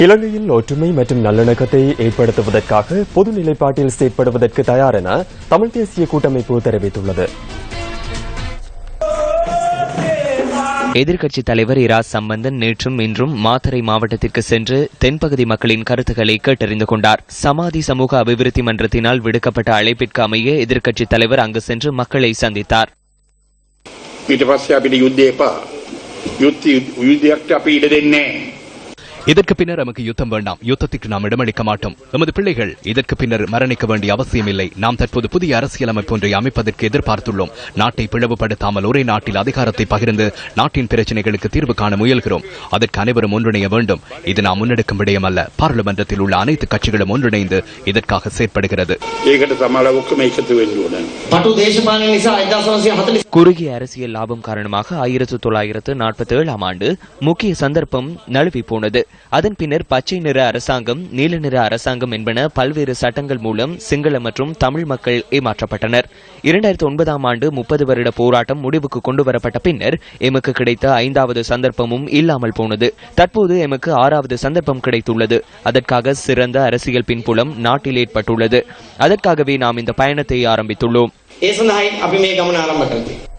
இலங்கையில் ஒற்றுமை மற்றும் நல்லிணக்கத்தை ஏற்படுத்துவதற்காக பொது நிலைப்பாட்டில் செயற்படுவதற்கு தயார் என தமிழ் தேசிய கூட்டமைப்பு தெரிவித்துள்ளது எதிர்க்கட்சித் தலைவர் இரா சம்பந்தன் நேற்றும் இன்றும் மாத்தறை மாவட்டத்திற்கு சென்று தென்பகுதி மக்களின் கருத்துக்களை கேட்டறிந்து கொண்டார் சமாதி சமூக அபிவிருத்தி மன்றத்தினால் விடுக்கப்பட்ட அழைப்பிற்கு அமைய எதிர்க்கட்சித் தலைவர் அங்கு சென்று மக்களை சந்தித்தார் ඊට පස්සේ අපිට යුද්ධය එපා. යුද්ධ යුද්ධයක් අපි ඉඩ දෙන්නේ නැහැ. இதற்கு பின்னர் நமக்கு யுத்தம் வேண்டாம். யுத்தத்திற்கு நாம் இடமளிக்க மாட்டோம். நமது பிள்ளைகள் இதற்கு பின்னர் மரணிக்க வேண்டிய அவசியமில்லை நாம் தற்போது புதிய அரசியலமைப்பு ஒன்றை அமைப்பதற்கு எதிர்பார்த்துள்ளோம். நாட்டை பிளவுபடுத்தாமல் ஒரே நாட்டில் அதிகாரத்தை பகிர்ந்து நாட்டின் பிரச்சனைகளுக்கு தீர்வு காண முயல்கிறோம். அதற்கு அனைவரும் ஒன்றிணைய வேண்டும். இது நாம் முன்னெடுக்கும் விடயம் அல்ல பாராளுமன்றத்தில் உள்ள அனைத்து கட்சிகளும் ஒன்றிணைந்து இதற்காக செயற்படுகிறது. குறுகிய அரசியல் லாபம் காரணமாக ஆயிரத்து தொள்ளாயிரத்து நாற்பத்தி ஏழாம் ஆண்டு முக்கிய சந்தர்ப்பம் நழுவி போனது. அதன் பின்னர் பச்சை நிற அரசாங்கம் நீல நிற அரசாங்கம் என்பன பல்வேறு சட்டங்கள் மூலம் சிங்கள மற்றும் தமிழ் மக்கள் ஏமாற்றப்பட்டனர். இரண்டாயிரத்தி ஒன்பதாம் ஆண்டு முப்பது வருட போராட்டம் முடிவுக்கு கொண்டு வரப்பட்ட பின்னர் எமக்கு கிடைத்த ஐந்தாவது சந்தர்ப்பமும் இல்லாமல் போனது. தற்போது எமக்கு ஆறாவது சந்தர்ப்பம் கிடைத்துள்ளது. அதற்காக சிறந்த அரசியல் பின்புலம் நாட்டில் ஏற்பட்டுள்ளது. அதற்காகவே நாம் இந்த பயணத்தை ஆரம்பித்துள்ளோம்.